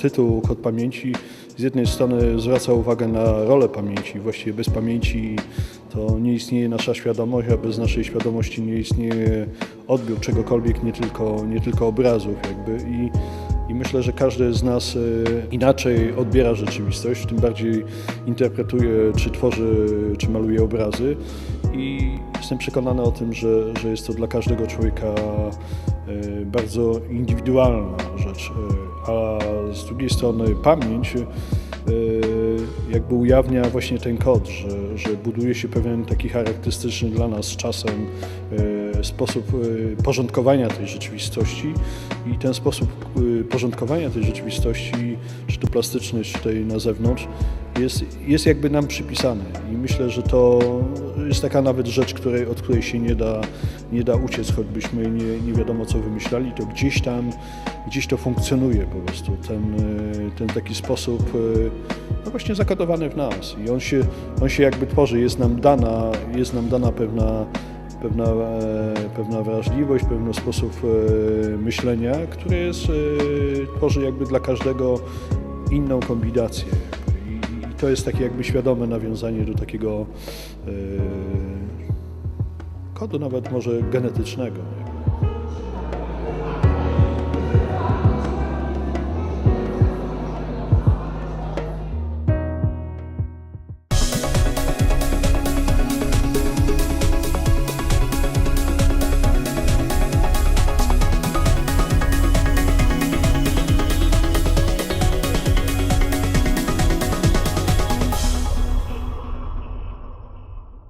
tytuł Kod Pamięci z jednej strony zwraca uwagę na rolę pamięci. Właściwie bez pamięci to nie istnieje nasza świadomość, a bez naszej świadomości nie istnieje odbiór czegokolwiek, nie tylko, nie tylko obrazów jakby. I, i myślę, że każdy z nas e, inaczej odbiera rzeczywistość, tym bardziej interpretuje, czy tworzy, czy maluje obrazy. I jestem przekonany o tym, że, że jest to dla każdego człowieka e, bardzo indywidualna rzecz. E, A z drugiej strony pamięć e, jakby ujawnia właśnie ten kod, że, że buduje się pewien taki charakterystyczny dla nas czasem sposób porządkowania tej rzeczywistości i ten sposób e, porządkowania tej rzeczywistości, czy to plastyczny, czy tej na zewnątrz, jest, jest jakby nam przypisany. I myślę, że to jest taka nawet rzecz, której, od której się nie da, nie da uciec, choćbyśmy nie, nie wiadomo co wymyślali, to gdzieś tam, gdzieś to funkcjonuje po prostu, ten, e, ten taki sposób e, no właśnie zakodowany w nas. I on się, on się jakby tworzy, jest nam dana, jest nam dana pewna, pewna, e, pewna wrażliwość, pewien sposób e, myślenia, który jest, e, tworzy jakby dla każdego inną kombinację. I, I to jest takie jakby świadome nawiązanie do takiego kodu nawet może genetycznego.